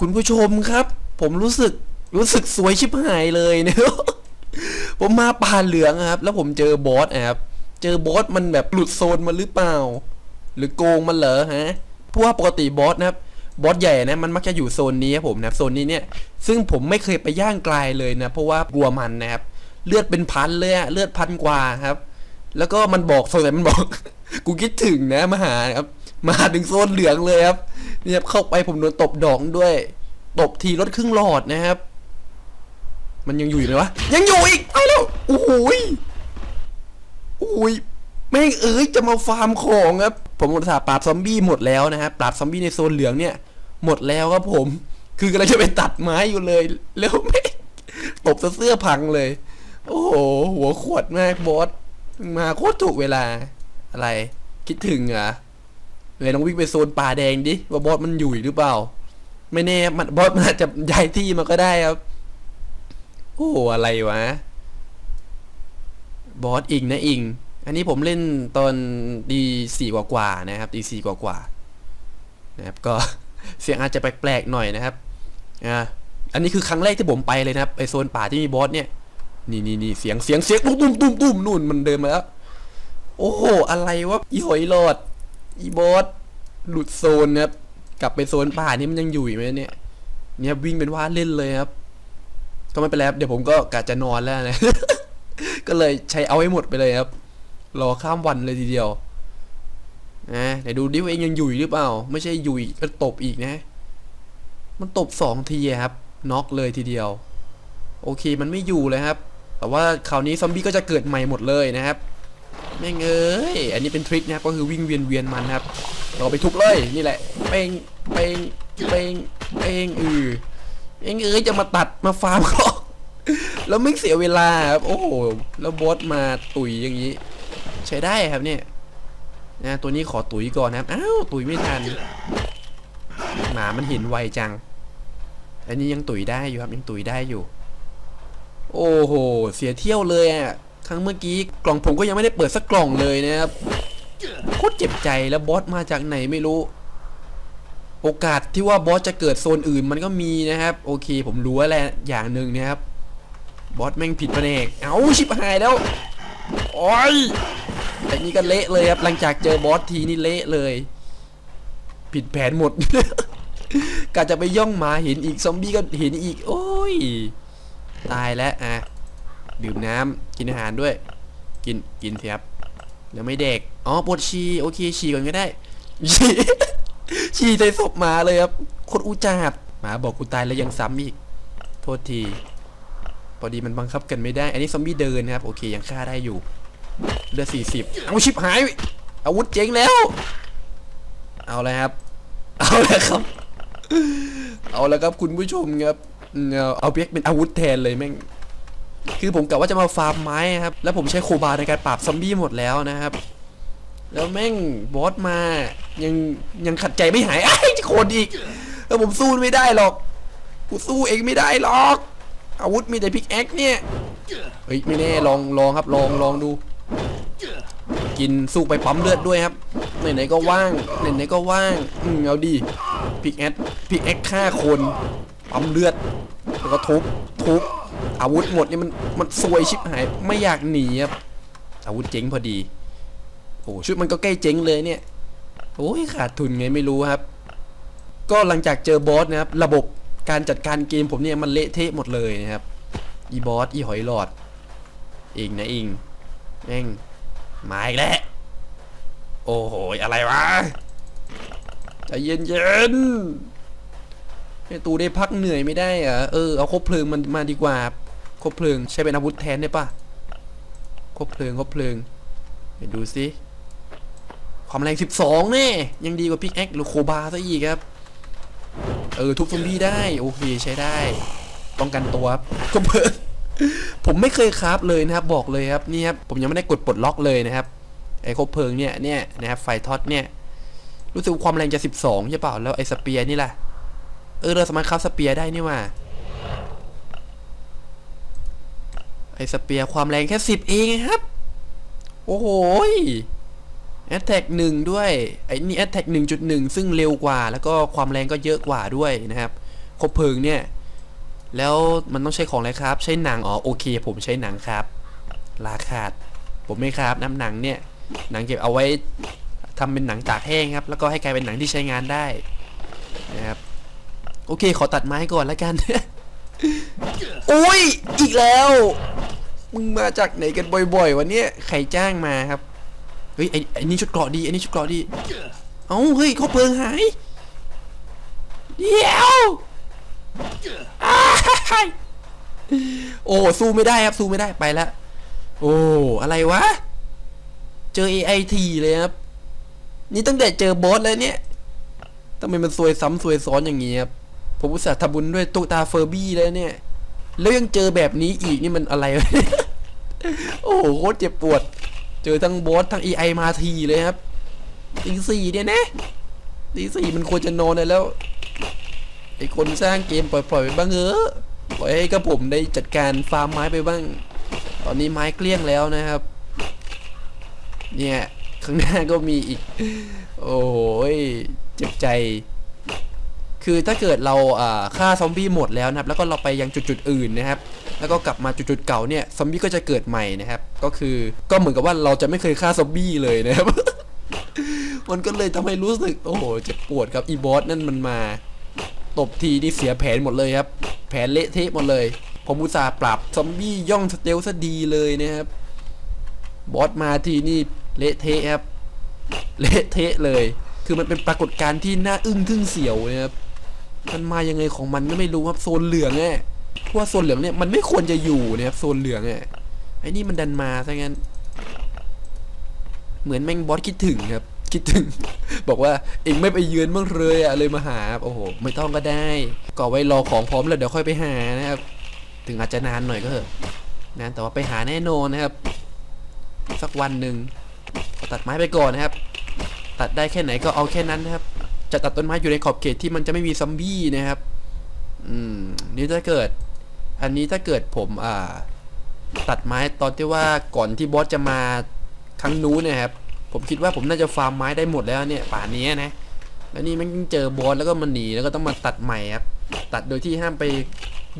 คุณผู้ชมครับ ผมรู้สึกรู้สึกสวยชิบหายเลยเนี่ยผมมาป่าเหลืองครับ แล้วผมเจอบอสอะครับ เจอบอสมันแบบหลุดโซนมันหรือเปล่า หรือโกงมันเหรอฮะเพราะว่าปกติบอสนะครับบอสใหญ่นะมันมักจะอยู่โซนนี้ครับผมนะโซนนี้เนี่ย ซึ่งผมไม่เคยไปย่างไกลเลยนะ เพราะว่ากลัวมันนะครับ เลือดเป็นพันเลยอะเลือดพันกว่าครับ แล้วก็มันบอกโซนไหนมันบอก กูคิดถึงนะมาหาครับ มาหาถึงโซนเหลืองเลยครับ นี่ยครับเข้าไปผมโดนตบดอกด้วย ตบทีรถครึ่งหลอดนะครับ มันยังอยู่อีกไหมวะ ยังอยู่อีกไปแล้วโอ้โหยโอ้ยแม่งเอ้ยจะมาฟาร์มของครับ ผมอุตส่าห์ปราบซอมบี้หมดแล้วนะครับปราบซอมบี้ในโซนเหลืองเนี่ย หมดแล้วครับผม คือกำลังจะไปตัดไม้อยู่เลย แล้วแม่ตบเสื้อพังเลย โอ้โหหัวขวดมากบอสมึงมาโคตรถูกเวลาอะไร คิดถึงเหรอ เลยต้องวิ่งไปโซนป่าแดงดิว่าบอสมันอยู่หรือเปล่า ไม่แน่มันบอสมันอาจจะย้ายที่มาก็ได้ครับโอ้โหอะไรวะบอสอิงนะอิง อันนี้ผมเล่นตอนดีสี่กว่าๆนะครับดีสี่กว่าๆนะครับก็เสียงอาจจะแปลกๆหน่อยนะครับอ่าอันนี้คือครั้งแรกที่ผมไปเลยนะครับไอโซนป่าที่มีบอสเนี่ย นี่นี่นี่เสียงเสียงเสียงตุ้มตุ้มตุ้มตุ้มนู่นมันเดินมาแล้ว โอ้โหอะไรวะอีหอยหลอด อีบอสหลุดโซนนะครับกลับไปโซนป่านี่มันยังอยู่อีกไหมเนี่ย เนี่ยวิ่งเป็นว่าเล่นเลยครับ ก็ไม่เป็นไรครับเดี๋ยวผมก็กะจะนอนแล้วนะ ก็เลยใช้เอาให้หมดไปเลยครับ รอข้ามวันเลยทีเดียวนะไหนดูดิว่าเองยังอยู่หรือเปล่า ไม่ใช่อยู่อีกก็ตบอีกนะ มันตบสองทีครับน็อกเลยทีเดียว โอเคมันไม่อยู่เลยครับ แต่ว่าคราวนี้ซอมบี้ก็จะเกิดใหม่หมดเลยนะครับ แม่งเอ้ยอันนี้เป็นทริคนะครับก็คือวิ่งเวียนเวียนมันครับ เราไปทุบเลยนี่แหละเป้งเป้งเป้งเป้งอือเอ็งเอ้ยจะมาตัดมาฟาร์มเขาแล้วไม่เสียเวลาครับโอ้โหแล้วบอสมาตุ๋ยอย่างนี้ ใช้ได้ครับเนี่ยนะตัวนี้ขอตุ๋ยก่อนนะครับอ้าวตุ๋ยไม่ทันหมามันเห็นไวจัง อันนี้ยังตุ๋ยได้อยู่ครับยังตุ๋ยได้อยู่ โอ้โห เสียเที่ยวเลยอะ ครั้งเมื่อกี้กล่องผมก็ยังไม่ได้เปิดสักกล่องเลยนะครับโคตรเจ็บใจแล้วบอสมาจากไหนไม่รู้ โอกาสที่ว่าบอสจะเกิดโซนอื่นมันก็มีนะครับ โอเค ผมรู้แล้วแหละอย่างหนึ่งนะครับบอสแม่งผิดแผนกเอาชิบหายแล้วโอ้ยแต่นี่ก็เละเลยครับหลังจากเจอบอสทีนี่เละเลย ผิดแผนหมดกะจะไปย่องมาเห็นอีกซอมบี้ก็เห็นอีก โอ้ย ตายแล้วอะ ดื่มน้ำกินอาหารด้วย กินกินเสียบแล้วไม่เด็กอ๋อปวดฉี่โอเคฉี่ก่อนก็ได้ฉี่ฉี่ใส่ศพหมาเลยครับโคตรอุจาดหมาบอกกูตายแล้วยังซ้ำอีก โทษที พอดีมันบังคับกันไม่ได้ อันนี้ซอมบี้เดินนะครับ โอเคยังฆ่าได้อยู่เลือดสี่สิบเอาชิบหาย อาวุธเจ๊งแล้ว เอาเลยครับ เอาแล้วครับ เอาแล้วครับคุณผู้ชมครับ เอาเอาเปียกเป็นอาวุธแทนเลยแม่ง คือผมกะว่าจะมาฟาร์มไม้ครับ แล้วผมใช้โคบาในการปราบซอมบี้หมดแล้วนะครับ แล้วแม่งบอสมายังยังขัดใจไม่หายไอ้โคนอีก แล้วผมสู้ไม่ได้หรอกกูสู้เองไม่ได้หรอก อาวุธมีแต่พิกแอคเนี่ยเฮ้ยไม่แน่ลองลองครับลองลองดู กินสู้ไปปั๊มเลือดด้วยครับไหนๆก็ว่างไหนๆก็ว่างอืมเอาดีพิกแอคพิกแอคฆ่าคนปั๊มเลือดแล้วก็ทุบทุบ อาวุธหมดนี่มันมันซวยชิบหายไม่อยากหนีครับอาวุธเจ๊งพอดี โอ้ชุดมันก็ใกล้เจ๊งเลยเนี่ยโอ้ยขาดทุนไงไม่รู้ครับ ก็หลังจากเจอบอสนะครับระบบการจัดการเกมผมเนี่ยมันเละเทะหมดเลยนะครับอีบอสอีหอยหลอดอิงนะอิงแม่งมาอีกแล้วโอ้โหอะไรวะใจเย็นเย็นไอตูได้พักเหนื่อยไม่ได้เหรอเออเอาคบเพลิงมันมาดีกว่า คบเพลิงใช้เป็นอาวุธแทนได้ปะคบเพลิงคบเพลิงไปดูสิความแรง 12 แน่ ยังดีกว่าพิกแอคหรือโคบาซะอีกครับ เออ ทุบซอมบี้ได้ โอเค ใช้ได้ป้องกันตัวครับก็เพิ่ผมไม่เคยคราฟเลยนะครับ บอกเลยครับ นี่ครับ ผมยังไม่ได้กดปลดล็อกเลยนะครับ ไอ้คบเพลิงเนี่ย เนี่ยนะครับ ไฟท็อตเนี่ย รู้สึกว่าความแรงจะ 12 ใช่เปล่า แล้วไอ้สเปียร์นี่แหละ เออ เราสามารถคราฟสเปียร์ได้นี่ว่า ไอ้สเปียร์ความแรงแค่10เองครับ โอ้โหแอตแทกหนึ่งด้วย ไอ้นี่แอตแทกหนึ่งจุดหนึ่งซึ่งเร็วกว่า แล้วก็ความแรงก็เยอะกว่าด้วยนะครับคบเพลิงเนี่ย แล้วมันต้องใช้ของอะไรครับ ใช้หนัง อ๋อ โอเค ผมใช้หนังครับ ราคาด ผมไม่ครับน้ำหนังเนี่ย หนังเก็บเอาไว้ทำเป็นหนังตากแห้งครับ แล้วก็ให้กลายเป็นหนังที่ใช้งานได้นะครับ โอเค ขอตัดไม้ก่อนแล้วกัน อุ้ย อีกแล้ว มึงมาจากไหนกันบ่อยๆ วันนี้ใครจ้างมาครับ เฮ้ยไอ้ไอ้นี่ชุดเกราะดีไอ้นี่ชุดเกราะดี เอ้าเฮ้ยเขาเพิงหาย เดี๋ยวอ้าโอ้สู้ไม่ได้ครับสู้ไม่ได้ไปละ โอ้อะไรวะ เจอ AIT เลยครับ นี่ตั้งแต่เจอบอสแล้วเนี่ยทำไมมันซวยซ้ำซวยซ้อนอย่างงี้ครับ ผมอุตส่าห์ทำบุญด้วยตุ๊กตาเฟอร์บี้แล้วเนี่ย แล้วยังเจอแบบนี้อีกนี่มันอะไร โอ้โหโคตรเจ็บปวด เจอทั้งบอสทั้ง AI มาทีเลยครับตีสี่เนี่ยนะตีสี่มันควรจะนอนแล้วไอคนสร้างเกมปล่อยๆไปบ้างเถอปล่อยให้กับผมได้จัดการฟาร์มไม้ไปบ้าง ตอนนี้ไม้เกลี้ยงแล้วนะครับ เนี่ยข้างหน้าก็มีอีก โอ้โหยเจ็บใจ คือถ้าเกิดเราฆ่าซอมบี้หมดแล้วนะครับแล้วก็เราไปยังจุดๆอื่นนะครับ แล้วก็กลับมาจุดๆเก่าเนี่ยซอมบี้ก็จะเกิดใหม่นะครับ ก็คือก็เหมือนกับว่าเราจะไม่เคยฆ่าซอมบี้เลยนะครับ มันก็เลยทำให้รู้สึกโอ้โหเจ็บปวดครับอีบอสนั่นมันมาตบทีนี่เสียแผนหมดเลยครับ แผนเละเทะหมดเลยผมอุตส่าห์ปรับซอมบี้ย่องสเตลซะดีเลยนะครับบอสมาทีนี่เละเทะครับเละเทะเลย คือมันเป็นปรากฏการณ์ที่น่าอึ้งทึ่งเสียวนะครับ มันมายังไงของมันก็ไม่รู้ครับโซนเหลืองเนี่ยเพราะว่าโซนเหลืองเนี่ยมันไม่ควรจะอยู่นะครับโซนเหลืองเนี่ยไอ้นี่มันดันมาซะงั้น เหมือนแม่งบอสคิดถึงครับ คิดถึง บอกว่าเองไม่ไปเยือนบ้างเลยอะเลยมาหาครับโอ้โหไม่ต้องก็ได้ก็ไว้รอของพร้อมแล้วเดี๋ยวค่อยไปหานะครับถึงอาจจะนานหน่อยก็เถอะนะแต่ว่าไปหาแน่นอนนะครับ สักวันหนึ่งตัดไม้ไปก่อนนะครับ ตัดได้แค่ไหนก็เอาแค่นั้นนะครับ จะตัดต้นไม้อยู่ในขอบเขตที่มันจะไม่มีซอมบี้นะครับ อืม นี่ถ้าเกิด อันนี้ถ้าเกิดผมอ่า ตัดไม้ตอนที่ว่าก่อนที่บอสจะมาครั้งนู้นนยครับ ผมคิดว่าผมน่าจะฟาร์มไม้ได้หมดแล้วเนี่ย ป่านนี้นะ แล้วนี่มันเจอบอสแล้วก็มันหนีแล้วก็ต้องมาตัดใหม่ครับ ตัดโดยที่ห้ามไป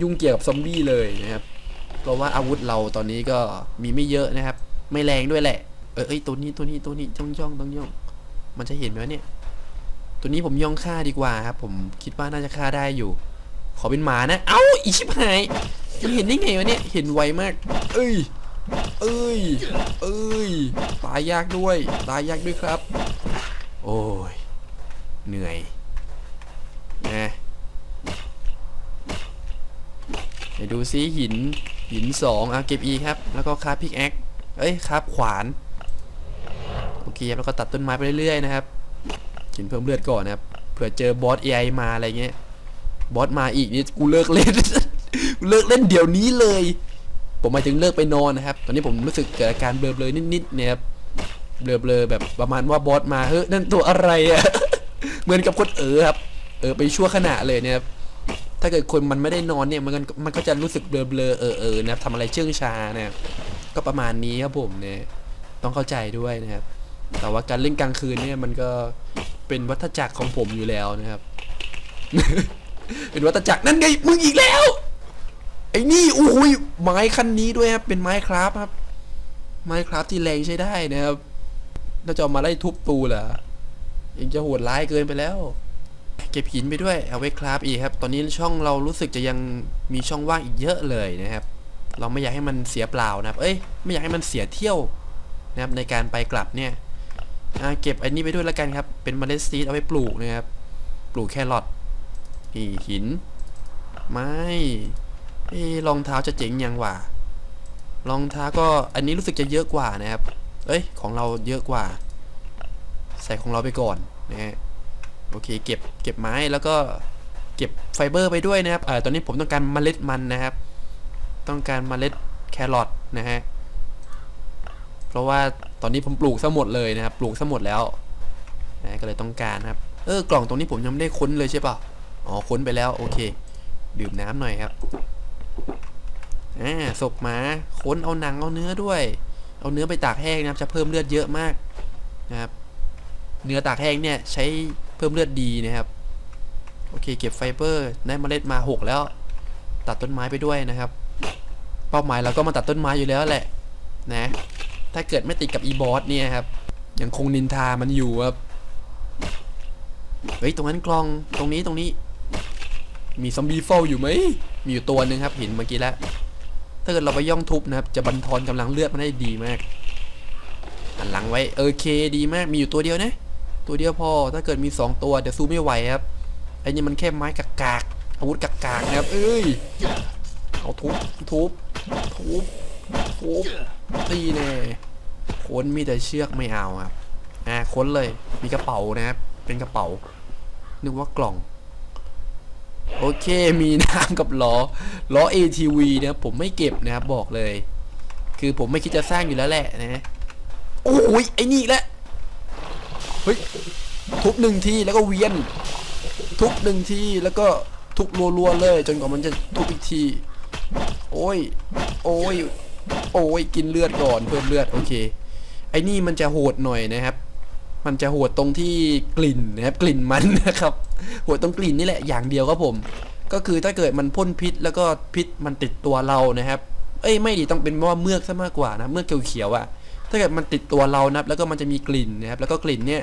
ยุ่งเกี่ยวกับซอมบี้เลยนะครับ เพราะว่าอาวุธเราตอนนี้ก็มีไม่เยอะนะครับ ไม่แรงด้วยแหละ เออเอ้ยตัวนี้ตัวนี้ตัวนี้จ้องจ้องต้องย่อง มันจะเห็นไหมเนี่ย ตัวนี้ผมย่องฆ่าดีกว่าครับ ผมคิดว่าน่าจะฆ่าได้อยู่ ขอเป็นหมานะ เอ้าอีชิบหายมันเห็นได้ไงวะเนี่ย เห็นไวมาก เอ้ย เอ้ย เอ้ย ตายยากด้วย ตายยากด้วยครับ โอ้ย เหนื่อยนะไปดูซิหิน หินสองอะเก็บอีครับ แล้วก็คราฟพิกแอคเอ้ยคราฟขวาน โอเคครับแล้วก็ตัดต้นไม้ไปเรื่อยๆนะครับ กินเพิ่มเลือดก่อนนะครับเผื่อเจอบอส AI มาอะไรเงี้ยบอสมาอีกนี่กูเลิกเล่นกูเลิกเล่นเดี๋ยวนี้เลย ผมมาถึงเลิกไปนอนนะครับ ตอนนี้ผมรู้สึกเกิดอาการเบลอๆนิดๆเนี่ยครับเบลอๆแบบประมาณว่าบอสมาเฮ้ยนั่นตัวอะไรอะเหมือนกับคนเออครับ เออไปชั่วขณะเลยเนี่ยครับถ้าเกิดคนมันไม่ได้นอนเนี่ยมันมันก็จะรู้สึกเบลอๆเออเออนะครับทำอะไรเชื่องชานะก็ประมาณนี้ครับผมเนี่ยต้องเข้าใจด้วยนะครับแต่ว่าการเล่นกลางคืนเนี่ยมันก็ เป็นวัฏจักรของผมอยู่แล้วนะครับ เป็นวัฏจักรนั่นไงมึงอีกแล้ว ไอ้นี่โอ้ยไม้คันนี้ด้วยครับ เป็นไม้คราฟครับ ไม้คราฟที่แรงใช้ได้นะครับเราจะามาไล่ทุบตูเหรอยังจะโหดร้ายเกินไปแล้ว เก็บหินไปด้วยเอาไว้คราฟอีกครับ ตอนนี้ช่องเรารู้สึกจะยังมีช่องว่างอีกเยอะเลยนะครับ เราไม่อยากให้มันเสียเปล่านะครับ เอ้ย ไม่อยากให้มันเสียเที่ยวนะครับในการไปกลับเนี่ย เก็บไอันนี้ไปด้วยแล้วกันครับ เป็นเมล็ดซีดเอาไปปลูกนะครับ ปลูกแครอทนี่หิน ไม้เอ้รองเท้าจะเจ๋งยังวะรองเท้าก็อันนี้รู้สึกจะเยอะกว่านะครับ เอ้ย ของเราเยอะกว่า ใส่ของเราไปก่อนนะฮะ โอเค เก็บ เก็บไม้แล้วก็เก็บไฟเบอร์ไปด้วยนะครับอ่าตอนนี้ผมต้องการเมล็ดมันนะครับ ต้องการเมล็ดแครอทนะฮะ เพราะว่า ตอนนี้ผมปลูกซะหมดเลยนะครับ ปลูกซะหมดแล้วนะก็เลยต้องการนะครับ เออกล่องตรงนี้ผมยังไม่ได้ค้นเลยใช่ป่ะอ๋อค้นไปแล้วโอเค ดื่มน้ำหน่อยครับอ่าศพหมาค้นเอาหนังเอาเนื้อด้วย เอาเนื้อไปตากแห้งนะครับจะเพิ่มเลือดเยอะมากนะครับ เนื้อตากแห้งเนี่ยใช้เพิ่มเลือดดีนะครับ โอเค เก็บไฟเบอร์ได้เมล็ดมาหกแล้ว ตัดต้นไม้ไปด้วยนะครับ เป้าหมายเราก็มาตัดต้นไม้อยู่แล้วแหละ นะ ถ้าเกิดไม่ติดกับอีบอสเนี่ยครับ ยังคงนินทามันอยู่ครับ เฮ้ย ตรงนั้นกลอง ตรงนี้ ตรงนี้ มีซอมบี้เฝ้าอยู่ไหม มีอยู่ตัวหนึ่งครับ เห็นเมื่อกี้แล้ว ถ้าเกิดเราไปย่องทุบนะครับ จะบันทอนกำลังเลือดมันได้ดีมากหันหลังไว้ โอเค ดีมาก มีอยู่ตัวเดียวนะ ตัวเดียวพอ ถ้าเกิดมีสองตัวเดี๋ยวสู้ไม่ไหวครับ ไอ้นี่มันแค่ไม้กากๆอาวุธกากากๆนะครับ เอ้ย เอาทุบ ทุบ ทุบ ทุบตีแน่ค้นมีแต่เชือกไม่เอาครับอ่าค้นเลย มีกระเป๋านะครับ เป็นกระเป๋า นึกว่ากล่อง โอเค มีน้ำกับล้อ ล้อ ATV นะผมไม่เก็บนะครับ บอกเลย คือผมไม่คิดจะสร้างอยู่แล้วแหละนะ โอ้ย ไอ้นี่อีกแล้วเฮ้ย ทุบหนึ่งทีแล้วก็เวียน ทุบหนึ่งทีแล้วก็ทุบรัวๆเลย จนกว่ามันจะทุบอีกที โอ้ย โอ้ย โอ้ยกินเลือดก่อนเพิ่มเลือดโอเค ไอ้นี่มันจะโหดหน่อยนะครับ มันจะโหดตรงที่กลิ่นนะครับกลิ่นมันนะครับโหดตรงกลิ่นนี่แหละอย่างเดียวครับผม ก็คือถ้าเกิดมันพ่นพิษแล้วก็พิษมันติดตัวเรานะครับ เอ้ยไม่ดีต้องเป็นว่าเมือกซะมากกว่านะเมือกเขียวๆอะถ้าเกิดมันติดตัวเรานะครับแล้วก็มันจะมีกลิ่นนะครับแล้วก็กลิ่นเนี่ย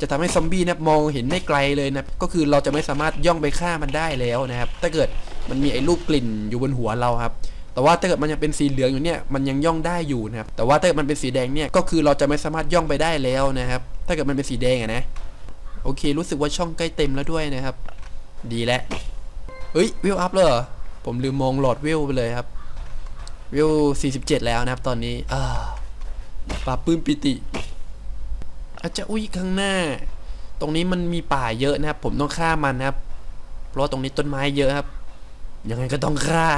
จะทำให้ซอมบี้นะมองเห็นได้ไกลเลยนะก็คือเราจะไม่สามารถย่องไปฆ่ามันได้แล้วนะครับ ถ้าเกิดมันมีไอ้รูปกลิ่นอยู่บนหัวเราครับ แต่ว่าถ้าเกิดมันยังเป็นสีเหลืองอยู่เนี่ยมันยังย่องได้อยู่นะครับแต่ว่าถ้าเกิดมันเป็นสีแดงเนี่ยก็คือเราจะไม่สามารถย่องไปได้แล้วนะครับ ถ้าเกิดมันเป็นสีแดงอะนะโอเค รู้สึกว่าช่องใกล้เต็มแล้วด้วยนะครับ ดีแล้วเฮ้ยวิวอัพเลยผมลืมมองหลอดวิวไปเลยครับวิว47 แล้วนะครับ ตอนนี้อ่าปลาปื้มปิติอาจจะอุ้ยข้างหน้า ตรงนี้มันมีป่าเยอะนะครับ ผมต้องฆ่ามันนะครับ เพราะตรงนี้ต้นไม้เยอะครับ ยังไงก็ต้องฆ่า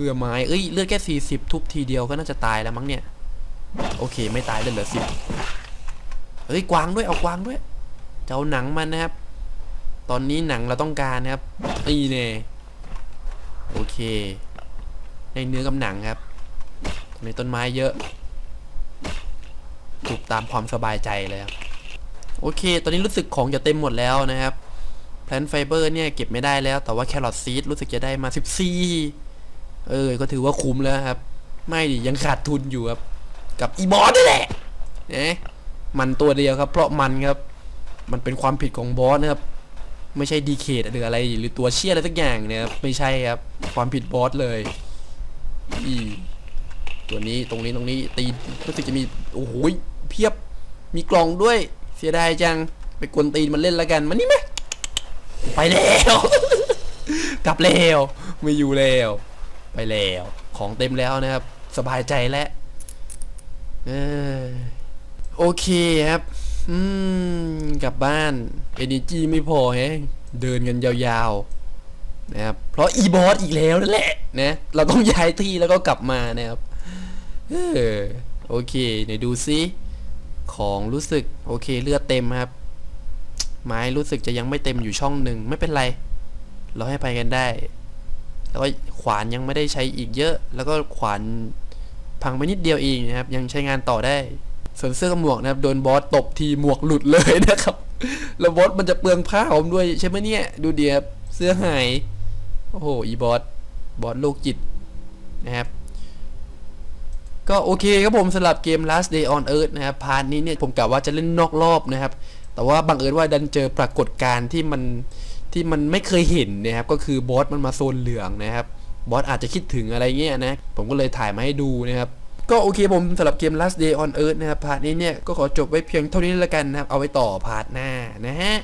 พื่อไม้เอ้ยเลือดแค่สี่สิบทุบทีเดียวก็น่าจะตายแล้วมั้งเนี่ย โอเคไม่ตายเลยเหลือสิบเฮ้ยกวางด้วยเอากวางด้วยจะเอาหนังมันนะครับ ตอนนี้หนังเราต้องการนะครับตีเน่โอเคในเนื้อกับหนังครับตรงนี้ต้นไม้เยอะถูกตามความสบายใจเลยครับโอเค ตอนนี้รู้สึกของจะเต็มหมดแล้วนะครับแพลนไฟเบอร์เนี่ยเก็บไม่ได้แล้ว แต่ว่าแครอทซีดรู้สึกจะได้มา 14 เออ ก็ถือว่าคุ้มแล้วครับ ไม่ดิยังขาดทุนอยู่ครับ กับอีบอสนี่แหละนะมันตัวเดียวครับ เพราะมันครับ มันเป็นความผิดของบอสนะครับ ไม่ใช่ดีเคทหรืออะไร หรือตัวเชี่ยอะไรสักอย่างเนี่ยครับไม่ใช่ครับ ความผิดบอสเลยอีตัวนี้ตรงนี้ตรงนี้ตีรู้สึกจะมีโอ้โหเพียบมีกล่องด้วย เสียดายจังไปกวนตีนมันเล่นแล้วกันมันนี่ไหมไปแล้ว กลับแล้วไม่อยู่แล้ว ไปแล้ว ของเต็มแล้วนะครับ สบายใจแล้วเออโอเคครับ อืม กลับบ้าน energy ไม่พอแฮะ เดินกันยาวๆ นะครับ เพราะอีบอสอีกแล้วนั่นแหละ นะ เราต้องย้ายที่แล้วก็กลับมานะครับเออโอเคไหนดูซิของรู้สึก โอเคเลือดเต็มครับ ไม้รู้สึกจะยังไม่เต็มอยู่ช่องหนึ่งไม่เป็นไร เราให้ไปกันได้ แล้วก็ขวานยังไม่ได้ใช้อีกเยอะ แล้วก็ขวานพังไปนิดเดียวเองนะครับ ยังใช้งานต่อได้ ส่วนเสื้อกับหมวกนะครับ โดนบอสตบทีหมวกหลุดเลยนะครับ แล้วบอสมันจะเปลืองผ้าผมด้วยใช่ไหมเนี่ย ดูเดียบเสื้อหาย โอ้โห อีบอส บอสโลกจิตนะครับ ก็โอเคครับผมสำหรับเกม Last Day on Earth นะครับ พาร์ทนี้เนี่ยผมกะว่าจะเล่นนอกรอบนะครับ แต่ว่าบังเอิญว่าดันเจอปรากฏการณ์ที่มัน ที่มันไม่เคยเห็นนะครับก็คือบอสมันมาโซนเหลืองนะครับบอสอาจจะคิดถึงอะไรเงี้ยนะผมก็เลยถ่ายมาให้ดูนะครับก็โอเคผมสำหรับเกม Last Day on Earth นะครับพาร์ทนี้เนี่ยก็ขอจบไว้เพียงเท่านี้แล้วกันนะครับเอาไว้ต่อพาร์ทหน้านะฮะ